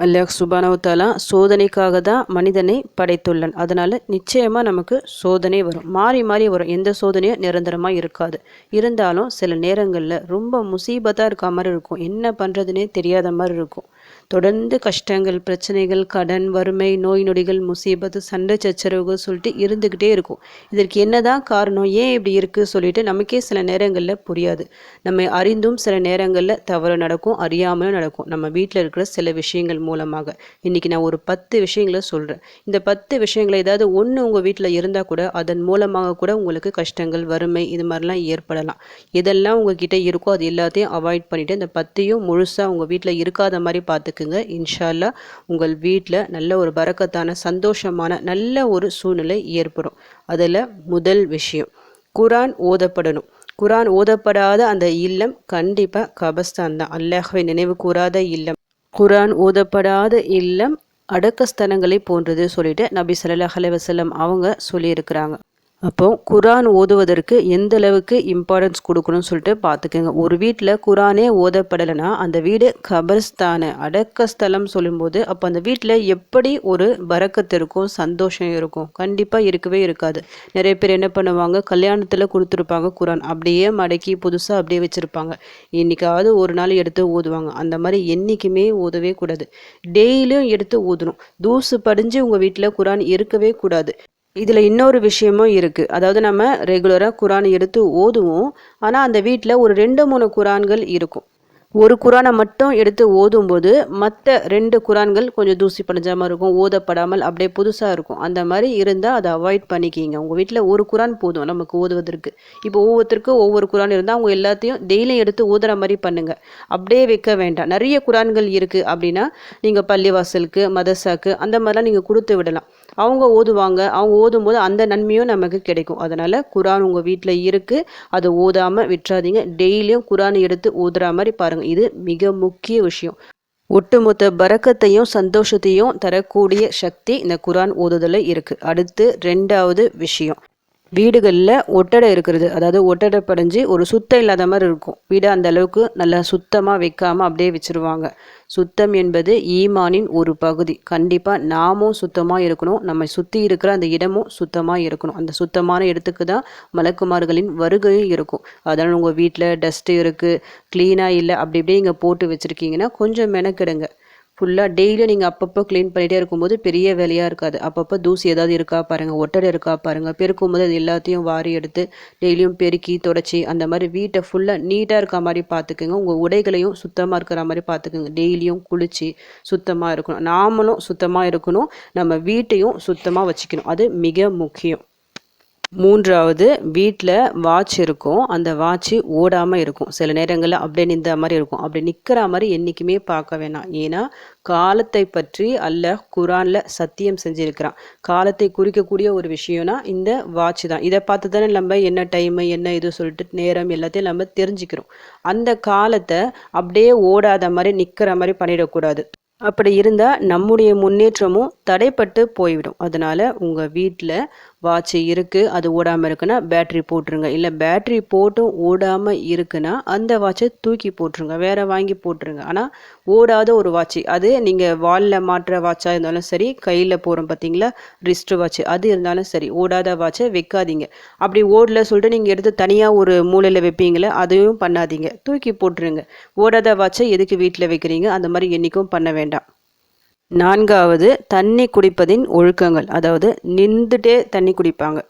அல்லாஹ் சுபானவத்தாலா சோதனைக்காக தான் மனிதனை படைத்துள்ளன். அதனால் நிச்சயமாக நமக்கு சோதனை வரும். மாறி மாறி வரும். எந்த சோதனையும் நிரந்தரமாக இருக்காது. இருந்தாலும் சில நேரங்களில் ரொம்ப முசீபத்தாக இருக்க மாதிரி இருக்கும். என்ன பண்ணுறதுனே தெரியாத மாதிரி இருக்கும். தொடர்ந்து கஷ்டங்கள் பிரச்சனைகள் கடன் வறுமை நோய் நொடிகள் முசீபத்து சண்டை சச்சரவுகள் சொல்லிட்டு இருந்துக்கிட்டே இருக்கும். இதற்கு என்னதான் காரணம் ஏன் இப்படி இருக்குது சொல்லிட்டு நமக்கே சில நேரங்களில் புரியாது. நம்ம அறிந்தும் சில நேரங்களில் தவறு நடக்கும் அறியாமலும் நடக்கும். நம்ம வீட்டில் இருக்கிற சில விஷயங்கள் மூலமாக. இன்றைக்கி நான் ஒரு பத்து விஷயங்களை சொல்கிறேன் இந்த பத்து விஷயங்களை ஏதாவது ஒன்று உங்கள் வீட்டில் இருந்தால் கூட அதன் மூலமாக கூட உங்களுக்கு கஷ்டங்கள் வறுமை இது மாதிரிலாம் ஏற்படலாம். எதெல்லாம் உங்ககிட்ட இருக்கோ அது எல்லாத்தையும் அவாய்ட் பண்ணிவிட்டு இந்த பத்தையும் முழுசாக உங்கள் வீட்டில் இருக்காத மாதிரி பார்த்துக்குங்க இன்ஷால்லா உங்கள் வீட்டில் நல்ல ஒரு பறக்கத்தான சந்தோஷமான நல்ல ஒரு சூழ்நிலை ஏற்படும். அதில் முதல் விஷயம் குரான் ஓதப்படணும். குரான் ஓதப்படாத அந்த இல்லம் கண்டிப்பாக கபஸ்தான் தான் அல்லாஹ்வை நினைவு கூறாத இல்லம். குரான் ஓதப்படாத இல்லம் அடக்கஸ்தலங்களை போன்றது சொல்லிட்டு நபி சல்லாஹ் அலைஹி அவங்க சொல்லியிருக்கிறாங்க. அப்போ குரான் ஓதுவதற்கு எந்த அளவுக்கு இம்பார்ட்டன்ஸ் கொடுக்கணும்னு சொல்லிட்டு பார்த்துக்கோங்க. ஒரு வீட்டில் குரானே ஓதப்படலைன்னா அந்த வீடு கபர்ஸ்தான அடக்கஸ்தலம் சொல்லும்போது அப்போ அந்த வீட்டில் எப்படி ஒரு பறக்கத்து இருக்கும் சந்தோஷம் இருக்கும்? கண்டிப்பாக இருக்கவே இருக்காது. நிறைய பேர் என்ன பண்ணுவாங்க கல்யாணத்தில் கொடுத்துருப்பாங்க குரான். அப்படியே மடக்கி புதுசாக அப்படியே வச்சுருப்பாங்க. என்னைக்காவது ஒரு நாள் எடுத்து ஓதுவாங்க. அந்த மாதிரி என்றைக்குமே ஓதவே கூடாது. டெய்லியும் எடுத்து ஓதணும். தூசு படிஞ்சு உங்கள் வீட்டில் குரான் இருக்கவே கூடாது. இதில் இன்னொரு விஷயமும் இருக்குது அதாவது நம்ம ரெகுலராக குரான் எடுத்து ஓதுவோம். ஆனால் அந்த வீட்டில் ஒரு ரெண்டு மூணு குரான்கள் இருக்கும். ஒரு குரானை மட்டும் எடுத்து ஓதும்போது மற்ற ரெண்டு குரான்கள் கொஞ்சம் தூசி படிஞ்ச மாதிரி இருக்கும். ஓதப்படாமல் அப்படியே புதுசாக இருக்கும். அந்த மாதிரி இருந்தால் அதை அவாய்ட் பண்ணிக்கிங்க. உங்கள் வீட்டில் ஒரு குரான் போதும் நமக்கு ஓதுவதற்கு. இப்போ ஒவ்வொருத்தருக்கும் ஒவ்வொரு குரான் இருந்தால் அவங்க எல்லாத்தையும் டெய்லியும் எடுத்து ஓதுற மாதிரி பண்ணுங்கள் அப்படியே வைக்க வேண்டாம். நிறைய குரான்கள் இருக்குது அப்படின்னா நீங்கள் பள்ளிவாசலுக்கு மதசாக்கு அந்த மாதிரிலாம் நீங்கள் கொடுத்து விடலாம். அவங்க ஓதுவாங்க. அவங்க ஓதும்போது அந்த நன்மையும் நமக்கு கிடைக்கும். அதனால் குரான் உங்கள் வீட்டில் இருக்குது அதை ஓதாமல் விட்டுறாதீங்க. டெய்லியும் குரான் எடுத்து ஓதுற மாதிரி பாருங்கள் இது மிக முக்கிய விஷயம். ஒட்டுமொத்த பறக்கத்தையும் சந்தோஷத்தையும் தரக்கூடிய சக்தி இந்த குரான் ஓதுதலில் இருக்குது அடுத்து ரெண்டாவது விஷயம். வீடுகளில் ஒட்டடை இருக்கிறது. அதாவது ஒட்டடை படைஞ்சு ஒரு சுத்தம் இல்லாத மாதிரி இருக்கும். வீடை அந்த அளவுக்கு நல்லா சுத்தமாக வைக்காமல் அப்படியே வச்சுருவாங்க. சுத்தம் என்பது ஈமானின் ஒரு பகுதி. கண்டிப்பாக நாமும் சுத்தமாக இருக்கணும். நம்ம சுற்றி இருக்கிற அந்த இடமும் சுத்தமாக இருக்கணும். அந்த சுத்தமான இடத்துக்கு தான் மலக்குமார்களின் வருகையும் இருக்கும். அதனால் உங்கள் வீட்டில் டஸ்ட்டு இருக்குது க்ளீனாக இல்லை அப்படி இப்படியே இங்கே போட்டு வச்சுருக்கீங்கன்னா கொஞ்சம் மெனக்கெடுங்க. ஃபுல்லாக டெய்லியும் நீங்கள் அப்பப்போ க்ளீன் பண்ணிகிட்டே இருக்கும்போது பெரிய வேலையாக இருக்காது. அப்பப்போ தூசி ஏதாவது இருக்கா பாருங்கள் ஒட்டடை இருக்கா பாருங்கள் பெருக்கும் போது அது எல்லாத்தையும் வாரி எடுத்து டெய்லியும் பெருக்கி தொடச்சி அந்த மாதிரி வீட்டை ஃபுல்லாக நீட்டாக இருக்க மாதிரி பார்த்துக்குங்க உங்கள் உடைகளையும் சுத்தமாக இருக்கிற மாதிரி பார்த்துக்குங்க டெய்லியும் குளித்து சுத்தமாக இருக்கணும். நாமளும் சுத்தமாக இருக்கணும். நம்ம வீட்டையும் சுத்தமாக வச்சுக்கணும். அது மிக முக்கியம். மூன்றாவது வீட்டில் வாட்ச் இருக்கும். அந்த வாட்ச்சு ஓடாமல் இருக்கும். சில நேரங்களில் அப்படியே நின்ற மாதிரி இருக்கும். அப்படி நிற்கிற மாதிரி என்றைக்குமே பார்க்க வேணாம். ஏன்னா காலத்தை பற்றி அல்ல குரானில் சத்தியம் செஞ்சுருக்கிறான். காலத்தை குறிக்கக்கூடிய ஒரு விஷயம்னா இந்த வாட்ச் தான். இதை பார்த்து தானே நம்ம என்ன டைமு என்ன இது சொல்லிட்டு நேரம் எல்லாத்தையும் நம்ம தெரிஞ்சுக்கிறோம். அந்த காலத்தை அப்படியே ஓடாத மாதிரி நிற்கிற மாதிரி பண்ணிடக்கூடாது. அப்படி இருந்தால் நம்முடைய முன்னேற்றமும் தடைப்பட்டு போய்விடும். அதனால் உங்கள் வீட்டில் வாட்ச் இருக்குது அது ஓடாமல் இருக்குன்னா பேட்ரி போட்டுருங்க. இல்லை பேட்ரி போட்டும் ஓடாமல் இருக்குன்னா அந்த வாட்சை தூக்கி போட்டுருங்க. வேறு வாங்கி போட்டுருங்க. ஆனால் ஓடாத ஒரு வாட்ச் அது நீங்கள் வாலில் மாட்டுற வாட்சாக இருந்தாலும் சரி கையில் போகிறோம் பார்த்தீங்களா ரிஸ்ட் வாட்ச் அது இருந்தாலும் சரி ஓடாத வாட்சை வைக்காதீங்க. அப்படி ஓடல சொல்லிட்டு நீங்கள் எடுத்து தனியாக ஒரு மூலையில் வைப்பீங்களே அதையும் பண்ணாதீங்க. தூக்கி போட்டுருங்க. ஓடாத வாட்சை எதுக்கு வீட்டில் வைக்கிறீங்க? அந்த மாதிரி என்றைக்கும் பண்ண வேண்டாம். நான்காவது தண்ணி குடிப்பதின் ஒழுக்கங்கள். அதாவது நின்றுட்டே தண்ணி குடிப்பாங்க.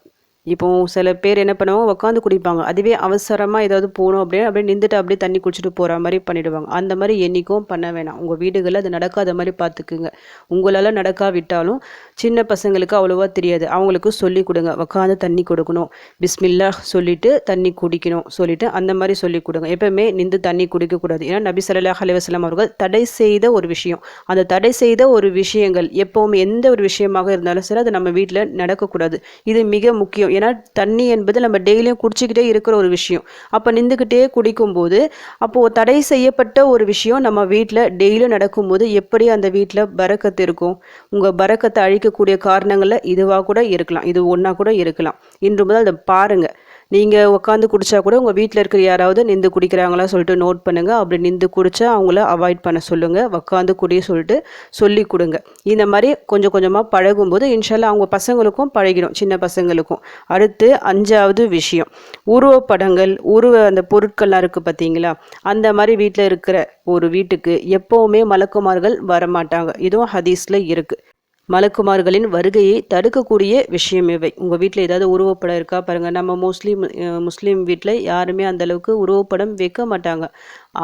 இப்போ சில பேர் என்ன பண்ணுவாங்க உட்காந்து குடிப்பாங்க. அதுவே அவசரமாக ஏதாவது போகணும் அப்படின்னு அப்படியே நின்றுட்டு அப்படியே தண்ணி குடிச்சிட்டு போகிற மாதிரி பண்ணிடுவாங்க. அந்த மாதிரி என்றைக்கும் பண்ண வேணாம். உங்கள் வீடுகளில் அது நடக்காத மாதிரி பார்த்துக்குங்க உங்களால் நடக்காவிட்டாலும் சின்ன பசங்களுக்கு அவ்வளோவா தெரியாது. அவங்களுக்கு சொல்லி கொடுங்க. உட்காந்து தண்ணி கொடுக்கணும். பிஸ்மில்லா சொல்லிட்டு தண்ணி குடிக்கணும் சொல்லிட்டு அந்த மாதிரி சொல்லி கொடுங்க. எப்பவுமே நின்று தண்ணி குடிக்கக்கூடாது ஏன்னா நபி ஸல்லல்லாஹு அலைஹி அவர்கள் தடை செய்த ஒரு விஷயம். அந்த தடை செய்த ஒரு விஷயங்கள் எப்போவுமே எந்த ஒரு விஷயமாக இருந்தாலும் சரி அது நம்ம வீட்டில் நடக்கக்கூடாது. இது மிக முக்கியம். ஏன்னா தண்ணி என்பது நம்ம டெய்லியும் குடிச்சிக்கிட்டே இருக்கிற ஒரு விஷயம். அப்போ நின்றுக்கிட்டே குடிக்கும்போது அப்போது தடை செய்யப்பட்ட ஒரு விஷயம் நம்ம வீட்டில் டெய்லியும் நடக்கும்போது எப்படி அந்த வீட்டில் பறக்கத்து இருக்கும்? உங்கள் பறக்கத்தை அழிக்கக்கூடிய காரணங்களில் இதுவாக கூட இருக்கலாம். இது ஒன்றா கூட இருக்கலாம். இன்று முதல் அதை பாருங்கள் நீங்கள் உட்காந்து குடித்தா கூட உங்கள் வீட்டில் இருக்கிற யாராவது நின்று குடிக்கிறாங்களா சொல்லிட்டு நோட் பண்ணுங்கள் அப்படி நின்று குடித்தா அவங்கள அவாய்ட் பண்ண சொல்லுங்கள் உட்காந்து குடிய சொல்லிட்டு சொல்லி கொடுங்க. இந்த மாதிரி கொஞ்சம் கொஞ்சமாக பழகும்போது இன்ஷால்லா அவங்க பசங்களுக்கும் பழகிடும். சின்ன பசங்களுக்கும். அடுத்து அஞ்சாவது விஷயம். உருவப்படங்கள் உருவ அந்த பொருட்கள்லாம் இருக்குது பார்த்தீங்களா அந்த மாதிரி வீட்டில் இருக்கிற ஒரு வீட்டுக்கு எப்போவுமே மலக்குமார்கள் வரமாட்டாங்க. இதுவும் ஹதீஸில் இருக்குது மலக்குமார்களின் வருகையை தடுக்கக்கூடிய விஷயம் இவை. உங்கள் வீட்டில் ஏதாவது உருவப்படம் இருக்கா? பாருங்கள் நம்ம மோஸ்ட்லி முஸ்லீம் வீட்டில் யாருமே அந்தளவுக்கு உருவப்படம் வைக்க மாட்டாங்க.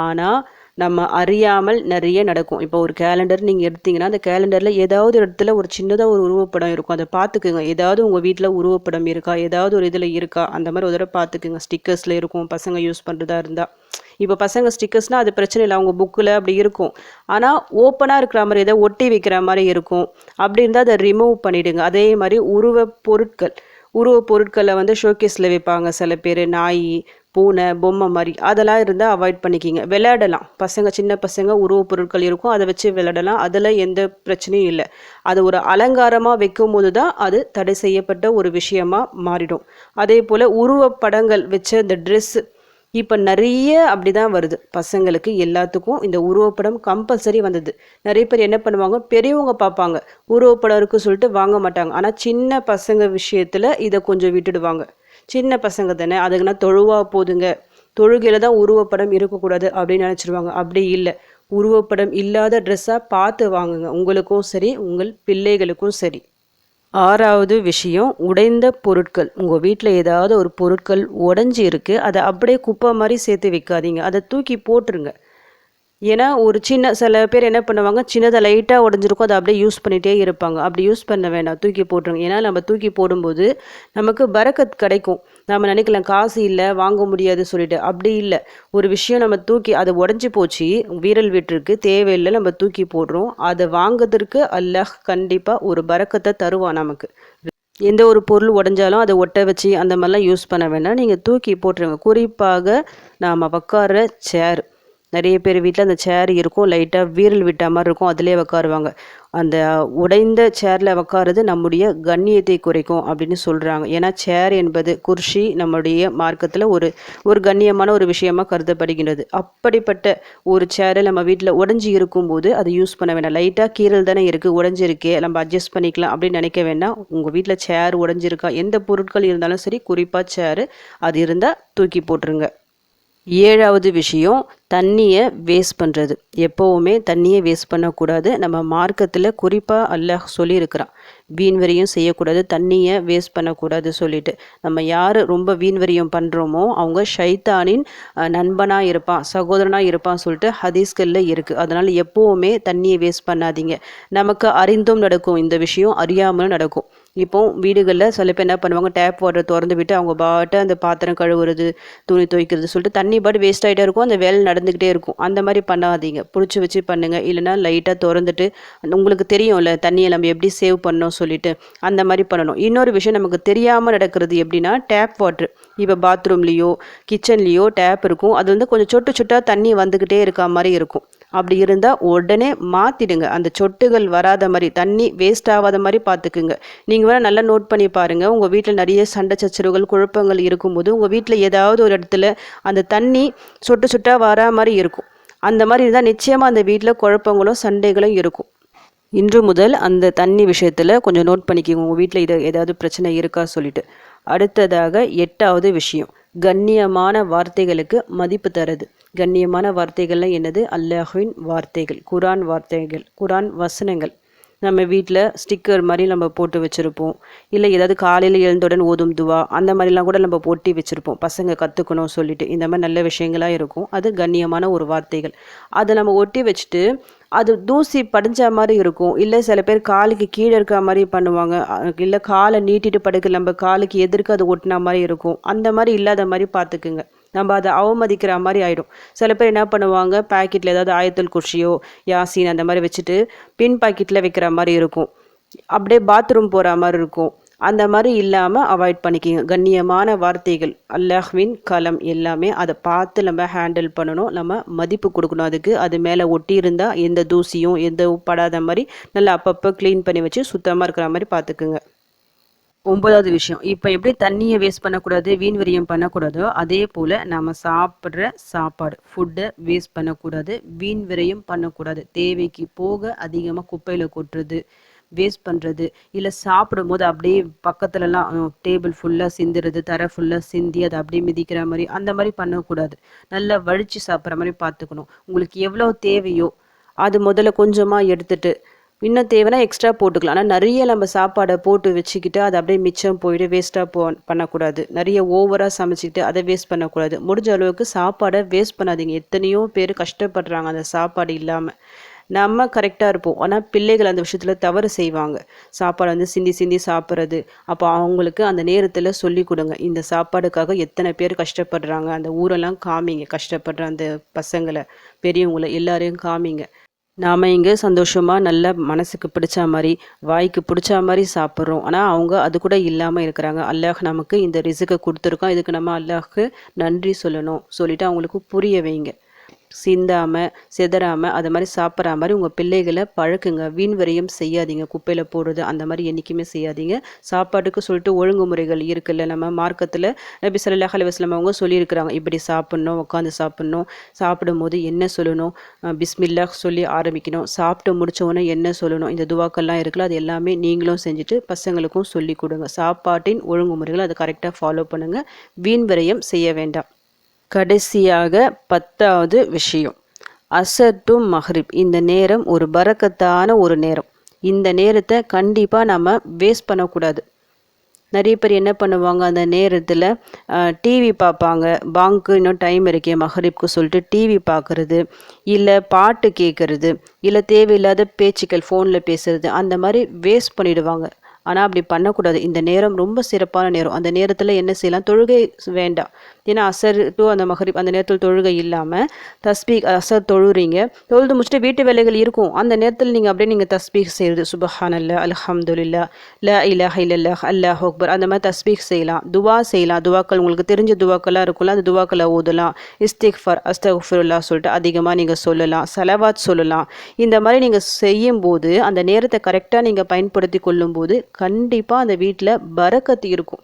ஆனால் நம்ம அறியாமல் நிறைய நடக்கும். இப்போ ஒரு கேலண்டர் நீங்கள் எடுத்தீங்கன்னா அந்த கேலண்டரில் ஏதாவது இடத்துல ஒரு சின்னதாக ஒரு உருவப்படம் இருக்கும். அதை பார்த்துக்குங்க. ஏதாவது உங்கள் வீட்டில் உருவப்படம் இருக்கா? ஏதாவது ஒரு இதில் இருக்கா? அந்த மாதிரி ஒரு தடவை பார்த்துக்குங்க. ஸ்டிக்கர்ஸில் இருக்கும். பசங்க யூஸ் பண்ணுறதா இருந்தால் இப்போ பசங்க ஸ்டிக்கர்ஸ்னால் அது பிரச்சனை இல்லை. அவங்க புக்கில் அப்படி இருக்கும். ஆனால் ஓப்பனாக இருக்கிற மாதிரி ஏதோ ஒட்டி வைக்கிற மாதிரி இருக்கும். அப்படி இருந்தால் அதை ரிமூவ் பண்ணிவிடுங்க அதே மாதிரி உருவ பொருட்கள். உருவ பொருட்களை வந்து ஷோகேஸில் வைப்பாங்க. சில பேர் நாய் பூனை பொம்மை மாதிரி. அதெல்லாம் இருந்தால் அவாய்ட் பண்ணிக்கிங்க. விளையாடலாம். பசங்க சின்ன பசங்க உருவ பொருட்கள் இருக்கும். அதை வச்சு விளையாடலாம். அதில் எந்த பிரச்சனையும் இல்லை. அது ஒரு அலங்காரமாக வைக்கும் போது தான் அது தடை செய்யப்பட்ட ஒரு விஷயமாக மாறிடும். அதே போல் உருவப்படங்கள் வச்ச இந்த ட்ரெஸ்ஸு இப்போ நிறைய அப்படி தான் வருது. பசங்களுக்கு எல்லாத்துக்கும் இந்த உருவப்படம் கம்பல்சரி வந்தது. நிறைய பேர் என்ன பண்ணுவாங்க? பெரியவங்க பார்ப்பாங்க. உருவப்படம் இருக்குது சொல்லிட்டு வாங்க மாட்டாங்க. ஆனால் சின்ன பசங்க விஷயத்தில் இதை கொஞ்சம் விட்டுடுவாங்க. சின்ன பசங்க தானே அதுக்குன்னா தொழுவா போதுங்க? தொழுகையில் தான் உருவப்படம் இருக்கக்கூடாது அப்படின்னு நினச்சிருவாங்க. அப்படி இல்லை. உருவப்படம் இல்லாத ட்ரெஸ்ஸாக பார்த்து வாங்குங்க. உங்களுக்கும் சரி உங்கள் பிள்ளைகளுக்கும் சரி. ஆறாவது விஷயம் உடைந்த பொருட்கள். உங்கள் வீட்டில் ஏதாவது ஒரு பொருட்கள் உடஞ்சி இருக்குது அதை அப்படியே குப்பை மாதிரி சேர்த்து வைக்காதீங்க. அதை தூக்கி போட்டுருங்க. ஏன்னா ஒரு சின்ன சில பேர் என்ன பண்ணுவாங்க சின்னதாக லைட்டாக உடஞ்சிருக்கும் அதை அப்படியே யூஸ் பண்ணிகிட்டே இருப்பாங்க. அப்படி யூஸ் பண்ண வேண்டாம். தூக்கி போட்டுருங்க. ஏன்னா நம்ம தூக்கி போடும்போது நமக்கு பறக்கத் கிடைக்கும். நம்ம நினைக்கலாம் காசு இல்லை வாங்க முடியாது சொல்லிட்டு. அப்படி இல்லை. ஒரு விஷயம் நம்ம தூக்கி அதை உடஞ்சி போச்சு வீரல் வீட்டிற்கு தேவையில்லை நம்ம தூக்கி போடுறோம். அதை வாங்குறதுக்கு அல்லாஹ் கண்டிப்பாக ஒரு பறக்கத்தை தருவான் நமக்கு. எந்த ஒரு பொருள் உடஞ்சாலும் அதை ஒட்ட வச்சு அந்த மாதிரிலாம் யூஸ் பண்ண வேண்டாம். நீங்கள் தூக்கி போட்டுருங்க. குறிப்பாக நாம் உட்கார சேர் நிறைய பேர் வீட்டில் அந்த சேர் இருக்கும். லைட்டாக வீரல் விட்ட மாதிரி இருக்கும். அதிலே உக்காருவாங்க. அந்த உடைந்த சேரில் உக்காருது நம்முடைய கண்ணியத்தை குறைக்கும் அப்படின்னு சொல்கிறாங்க ஏன்னா சேர் என்பது குர்ஷி நம்முடைய மார்க்கத்தில் ஒரு ஒரு கண்ணியமான ஒரு விஷயமாக கருதப்படுகின்றது. அப்படிப்பட்ட ஒரு சேரை நம்ம வீட்டில் உடஞ்சி இருக்கும்போது அதை யூஸ் பண்ண வேண்டாம் லைட்டாக கீரல் தானே இருக்குது உடஞ்சிருக்கே. நம்ம அட்ஜஸ்ட் பண்ணிக்கலாம் அப்படின்னு நினைக்க வேண்டாம் உங்கள் வீட்டில் சேர் உடஞ்சிருக்கா? எந்த பொருட்கள் இருந்தாலும் சரி குறிப்பாக சேரு அது இருந்தால் தூக்கி போட்டுருங்க. ஏழாவது விஷயம் தண்ணியை வேஸ்ட் பண்ணுறது எப்போவுமே தண்ணியை வேஸ்ட் பண்ணக்கூடாது. நம்ம மார்க்கத்தில் குறிப்பாக அல்லாஹ் சொல்லியிருக்கிறான். வீண் வரியும் செய்யக்கூடாது தண்ணியை வேஸ்ட் பண்ணக்கூடாது சொல்லிட்டு. நம்ம யார் ரொம்ப வீண்வரியம் பண்ணுறோமோ அவங்க ஷைத்தானின் நண்பனாக இருப்பான் சகோதரனாக இருப்பான் சொல்லிட்டு ஹதீஸ்களில் இருக்குது அதனால் எப்போவுமே தண்ணியை வேஸ்ட் பண்ணாதீங்க. நமக்கு அறிந்தும் நடக்கும். இந்த விஷயம் அறியாமலும் நடக்கும். இப்போ வீடுகளில் சில பேர் என்ன பண்ணுவாங்க டேப் வாட்டர் திறந்து விட்டு அவங்க பாட்டு அந்த பாத்திரம் கழுவுறது துணி துவைக்கிறது சொல்லிட்டு தண்ணி பாட்டு வேஸ்ட் ஆகிட்டே இருக்கும் அந்த வேலை நடந்துக்கிட்டே இருக்கும். அந்த மாதிரி பண்ணாதீங்க. பிடிச்சி வச்சு பண்ணுங்கள் இல்லைனா லைட்டாக திறந்துட்டு உங்களுக்கு தெரியும்ல தண்ணியை நம்ம எப்படி சேவ் பண்ணோம் சொல்லிட்டு அந்த மாதிரி பண்ணணும். இன்னொரு விஷயம் நமக்கு தெரியாமல் நடக்கிறது எப்படின்னா டேப் வாட்ரு இப்போ பாத்ரூம்லேயோ கிச்சன்லேயோ டேப் இருக்கும். அது வந்து கொஞ்சம் சொட்டு சொட்டாக தண்ணி வந்துக்கிட்டே இருக்க மாதிரி இருக்கும். அப்படி இருந்தால் உடனே மாற்றிடுங்க அந்த சொட்டுகள் வராத மாதிரி தண்ணி வேஸ்ட் ஆகாத மாதிரி பார்த்துக்குங்க நீங்கள் வேணால் நல்லா நோட் பண்ணி பாருங்கள் உங்கள் வீட்டில் நிறைய சண்டை சச்சரவுகள் குழப்பங்கள் இருக்கும்போது உங்கள் வீட்டில் ஏதாவது ஒரு இடத்துல அந்த தண்ணி சொட்டு சொட்டாக வரா மாதிரி இருக்கும். அந்த மாதிரி இருந்தால் நிச்சயமாக அந்த வீட்டில் குழப்பங்களும் சண்டைகளும் இருக்கும். இன்று முதல் அந்த தண்ணி விஷயத்தில் கொஞ்சம் நோட் பண்ணிக்கோங்க. உங்கள் வீட்டில் இது ஏதாவது பிரச்சனை இருக்கா சொல்லிட்டு. அடுத்ததாக எட்டாவது விஷயம். கண்ணியமான வார்த்தைகளுக்கு மதிப்பு தருது. கண்ணியமான வார்த்தைகள்லாம் என்னது? அல்லாஹுவின் வார்த்தைகள் குரான் வார்த்தைகள் குரான் வசனங்கள். நம்ம வீட்டில் ஸ்டிக்கர் மாதிரி நம்ம போட்டு வச்சுருப்போம். இல்லை ஏதாவது காலையில் எழுந்தவுடன் ஓதும் துவா அந்த மாதிரிலாம் கூட நம்ம ஒட்டி வச்சுருப்போம். பசங்க கற்றுக்கணும் சொல்லிட்டு. இந்த மாதிரி நல்ல விஷயங்களாக இருக்கும். அது கண்ணியமான ஒரு வார்த்தைகள். அதை நம்ம ஒட்டி வச்சுட்டு அது தூசி படிஞ்ச மாதிரி இருக்கும். இல்லை சில பேர் காலுக்கு கீழே இருக்க மாதிரி பண்ணுவாங்க. இல்லை காலை நீட்டிட்டு படுக்க நம்ம காலுக்கு எதிர்க்க அது ஒட்டின மாதிரி இருக்கும். அந்த மாதிரி இல்லாத மாதிரி பார்த்துக்குங்க. நம்ம அதை அவமதிக்கிற மாதிரி ஆகிடும் சில பேர் என்ன பண்ணுவாங்க? பாக்கெட்டில் ஏதாவது ஆயத்தல் குர்ஷியோ யாசின் அந்த மாதிரி வச்சுட்டு பின் பாக்கெட்டில் வைக்கிற மாதிரி இருக்கும். அப்படியே பாத்ரூம் போகிற மாதிரி இருக்கும். அந்த மாதிரி இல்லாமல் அவாய்ட் பண்ணிக்கிங்க. கண்ணியமான வார்த்தைகள் அல்லாஹ்வின் கலம் எல்லாமே அதை பார்த்து நம்ம ஹேண்டில் பண்ணணும். நம்ம மதிப்பு கொடுக்கணும். அதுக்கு அது மேலே ஒட்டி இருந்தால் எந்த தூசியும் எந்த படாத மாதிரி நல்லா அப்பப்போ க்ளீன் பண்ணி வச்சு சுத்தமாக இருக்கிற மாதிரி பார்த்துக்குங்க. ஒன்பதாவது விஷயம். இப்போ எப்படி தண்ணியை வேஸ்ட் பண்ணக்கூடாது வீண் விரியம் பண்ணக்கூடாதோ அதே போல் நம்ம சாப்பிட்ற சாப்பாடு ஃபுட்டை வேஸ்ட் பண்ணக்கூடாது வீண் விரயம் பண்ணக்கூடாது. தேவைக்கு போக அதிகமாக குப்பையில் கொட்டுறது வேஸ்ட் பண்ணுறது இல்லை சாப்பிடும் போது அப்படியே பக்கத்துலலாம் டேபிள் ஃபுல்லாக சிந்துறது தர ஃபுல்லாக சிந்தி அதை அப்படியே மிதிக்கிற மாதிரி அந்த மாதிரி பண்ணக்கூடாது. நல்லா வழித்து சாப்பிட்ற மாதிரி பார்த்துக்கணும். உங்களுக்கு எவ்வளோ தேவையோ அது முதல்ல கொஞ்சமாக எடுத்துட்டு இன்னும் தேவைன்னா எக்ஸ்ட்ரா போட்டுக்கலாம். ஆனால் நிறைய நம்ம சாப்பாடை போட்டு வச்சுக்கிட்டு அதை அப்படியே மிச்சம் போயிட்டு வேஸ்ட்டாக போ பண்ணக்கூடாது. நிறைய ஓவராக சமைச்சிக்கிட்டு அதை வேஸ்ட் பண்ணக்கூடாது. முடிஞ்ச அளவுக்கு சாப்பாடை வேஸ்ட் பண்ணாதீங்க. எத்தனையோ பேர் கஷ்டப்படுறாங்க அந்த சாப்பாடு இல்லாமல் நம்ம கரெக்டாக இருப்போம். ஆனால் பிள்ளைகள் அந்த விஷயத்தில் தவறு செய்வாங்க. சாப்பாடு வந்து சிந்தி சிந்தி சாப்பிட்றது. அப்போ அவங்களுக்கு அந்த நேரத்தில் சொல்லி கொடுங்க. இந்த சாப்பாடுக்காக எத்தனை பேர் கஷ்டப்படுறாங்க. அந்த ஊரெல்லாம் காமிங்க. கஷ்டப்படுற அந்த பசங்களை பெரியவங்களை எல்லாரையும் காமிங்க. நாம் இங்கே சந்தோஷமாக நல்ல மனசுக்கு பிடிச்ச மாதிரி வாய்க்கு பிடிச்ச மாதிரி சாப்பிட்றோம். ஆனால் அவங்க அது கூட இல்லாமல் இருக்கிறாங்க. அல்லாஹ் நமக்கு இந்த ரிசுக்கை கொடுத்துருக்கோம் இதுக்கு நம்ம அல்லாஹ்க்கு நன்றி சொல்லணும். சொல்லிவிட்டு அவங்களுக்கு புரிய வைங்க. சிந்தாமல் சிதறாமல் அது மாதிரி சாப்பிட்ற மாதிரி உங்கள் பிள்ளைகளை பழக்குங்க. வீண் வரையும் செய்யாதீங்க. குப்பையில் போடுறது அந்த மாதிரி என்றைக்குமே செய்யாதீங்க. சாப்பாட்டுக்கு சொல்லிட்டு ஒழுங்குமுறைகள் இருக்குல்ல. நம்ம மார்க்கத்தில் நபி சல்லாஹ் அலுவலம் அவங்க சொல்லியிருக்கிறாங்க. இப்படி சாப்பிட்ணும் உட்காந்து சாப்பிட்ணும். சாப்பிடும்போது என்ன சொல்லணும்? பிஸ்மில்லா சொல்லி ஆரம்பிக்கணும். சாப்பிட்டு முடித்தவொன்னே என்ன சொல்லணும்? இந்த துவாக்கள்லாம் இருக்குல்ல அது எல்லாமே நீங்களும் செஞ்சுட்டு பசங்களுக்கும் சொல்லி கொடுங்க. சாப்பாட்டின் ஒழுங்குமுறைகள் அதை கரெக்டாக ஃபாலோ பண்ணுங்கள் வீண் விரயம் செய்ய வேண்டாம். கடைசியாக பத்தாவது விஷயம். அசர் டு மஹ்ரிப். இந்த நேரம் ஒரு பறக்கத்தான ஒரு நேரம். இந்த நேரத்தை கண்டிப்பாக நம்ம வேஸ்ட் பண்ணக்கூடாது. நிறைய பேர் என்ன பண்ணுவாங்க அந்த நேரத்தில் டிவி பார்ப்பாங்க. பாங்க்கு இன்னும் டைம் இருக்கே மஹரிப்க்கு சொல்லிட்டு டிவி பார்க்குறது இல்லை பாட்டு கேட்குறது இல்லை தேவையில்லாத பேச்சுக்கள் ஃபோனில் பேசுகிறது அந்த மாதிரி வேஸ்ட் பண்ணிவிடுவாங்க ஆனால் அப்படி பண்ணக்கூடாது. இந்த நேரம் ரொம்ப சிறப்பான நேரம். அந்த நேரத்தில் என்ன செய்யலாம்? தொழுகை வேண்டாம். ஏன்னா அசர் டு அந்த மஹரிப் அந்த நேரத்தில் தொழுகை இல்லாமல் தஸ்பீக் அசர் தொழுறீங்க. தொழுது முடிச்சுட்டு வீட்டு வேலைகள் இருக்கும். அந்த நேரத்தில் நீங்கள் அப்படியே நீங்கள் தஸ்பீக் செய்கிறது சுபஹான் அல்ல அலஹம்துல்லா ல இலஹ இல்லல்லா அல்லாஹ் அக்பர். அந்த மாதிரி தஸ்பீக் செய்யலாம். துவா செய்யலாம். துவாக்கள் உங்களுக்கு தெரிஞ்ச துவாக்களாக இருக்கும்ல அந்த துவாக்களை ஊதலாம். இஸ்திக்ஃபர் அஸ்தகுஃபுல்லா சொல்லிட்டு அதிகமாக நீங்கள் சொல்லலாம். சலவாத் சொல்லலாம். இந்த மாதிரி நீங்கள் செய்யும்போது அந்த நேரத்தை கரெக்டாக நீங்கள் பயன்படுத்தி கொள்ளும்போது கண்டிப்பாக அந்த வீட்டில் பறக்கத்து இருக்கும்.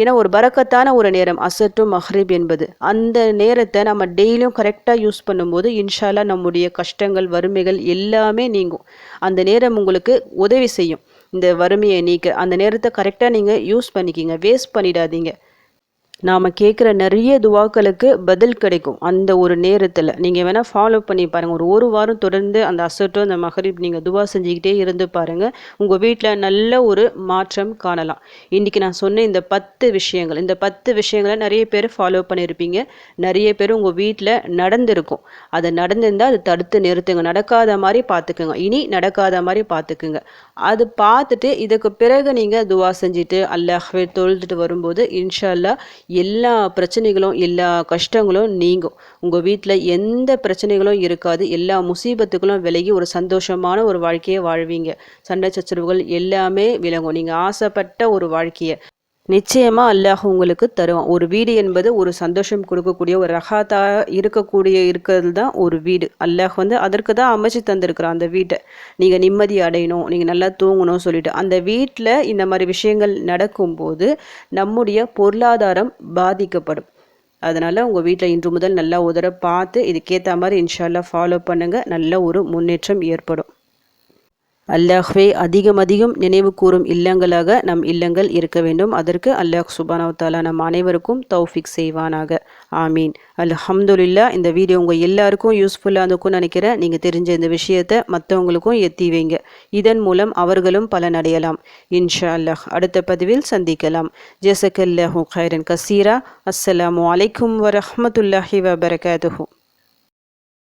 ஏன்னா ஒரு பறக்கத்தான ஒரு நேரம் அசட்டு மஹ்ரிப் என்பது. அந்த நேரத்தை நம்ம டெய்லியும் கரெக்டாக யூஸ் பண்ணும்போது இன்ஷால்லா நம்முடைய கஷ்டங்கள் வறுமைகள் எல்லாமே நீங்கும். அந்த நேரம் உங்களுக்கு உதவி செய்யும். இந்த வறுமையை நீக்க அந்த நேரத்தை கரெக்டாக நீங்கள் யூஸ் பண்ணிக்கிங்க. வேஸ்ட் பண்ணிடாதீங்க. நாம் கேட்குற நிறைய துவாக்களுக்கு பதில் கிடைக்கும் அந்த ஒரு நேரத்தில். நீங்கள் வேணால் ஃபாலோ பண்ணி பாருங்கள் ஒரு ஒரு வாரம் தொடர்ந்து அந்த அசட்டோ அந்த மகரிப் நீங்கள் துவா செஞ்சுக்கிட்டே இருந்து பாருங்கள் உங்கள் வீட்டில் நல்ல ஒரு மாற்றம் காணலாம். இன்றைக்கி நான் சொன்ன இந்த பத்து விஷயங்கள் இந்த பத்து விஷயங்களை நிறைய பேர் ஃபாலோ பண்ணியிருப்பீங்க நிறைய பேர் உங்கள் வீட்டில் நடந்திருக்கும். அது நடந்திருந்தால் அது தடுத்து நிறுத்துங்க. நடக்காத மாதிரி பார்த்துக்குங்க இனி நடக்காத மாதிரி பார்த்துக்குங்க அது பார்த்துட்டு இதுக்கு பிறகு நீங்கள் துவா செஞ்சுட்டு அல்லாஹ்வே தொழுதுட்டு வரும்போது இன்ஷால்லா எல்லா பிரச்சனைகளும் எல்லா கஷ்டங்களும் நீங்கும். உங்கள் வீட்டில் எந்த பிரச்சனைகளும் இருக்காது. எல்லா முசீபத்துகளும் விலகி ஒரு சந்தோஷமான ஒரு வாழ்க்கையை வாழ்வீங்க. சண்டை சச்சரவுகள் எல்லாமே விலகும் நீங்கள் ஆசைப்பட்ட ஒரு வாழ்க்கையை. நிச்சயமாக அல்லாஹ் உங்களுக்கு தருவான். ஒரு வீடு என்பது ஒரு சந்தோஷம் கொடுக்கக்கூடிய ஒரு ரகாத்தா இருக்கக்கூடிய இருக்கிறது தான் ஒரு வீடு. அல்லாஹ் வந்து அதற்கு தான் அமைச்சு தந்திருக்கிறான் அந்த வீட்டை. நீங்கள் நிம்மதி அடையணும் நீங்கள் நல்லா தூங்கணும் சொல்லிட்டு. அந்த வீட்டில் இந்த மாதிரி விஷயங்கள் நடக்கும்போது நம்முடைய பொருளாதாரம் பாதிக்கப்படும். அதனால் உங்கள் வீட்டில் இன்று முதல் நல்லா உதர பார்த்து இதுக்கேற்ற மாதிரி இன்ஷால்லா ஃபாலோ பண்ணுங்கள் நல்ல ஒரு முன்னேற்றம் ஏற்படும். அல்லாஹ்வே அதிகம் அதிகம் நினைவு கூறும் இல்லங்களாக நம் இல்லங்கள் இருக்க வேண்டும். அதற்கு அல்லாஹ் சுபானவத்தாலா நம் அனைவருக்கும் தௌஃபிக் செய்வானாக. ஆமீன். அல்ஹம்துலில்லா இந்த வீடியோ உங்கள் எல்லாருக்கும் யூஸ்ஃபுல்லாக இருக்கும்னு நினைக்கிறேன். நீங்கள் தெரிஞ்ச இந்த விஷயத்தை மற்றவங்களுக்கும் எத்தி வைங்க. இதன் மூலம் அவர்களும் பலனடையலாம் இன்ஷா அல்லாஹ் அடுத்த பதிவில் சந்திக்கலாம். ஜெசக்கல்லாஹூ கைரன் கசீரா. அஸ்ஸலாமு அலைக்கும் வரஹமத்துல்லாஹி வபரகாத்துஹூ.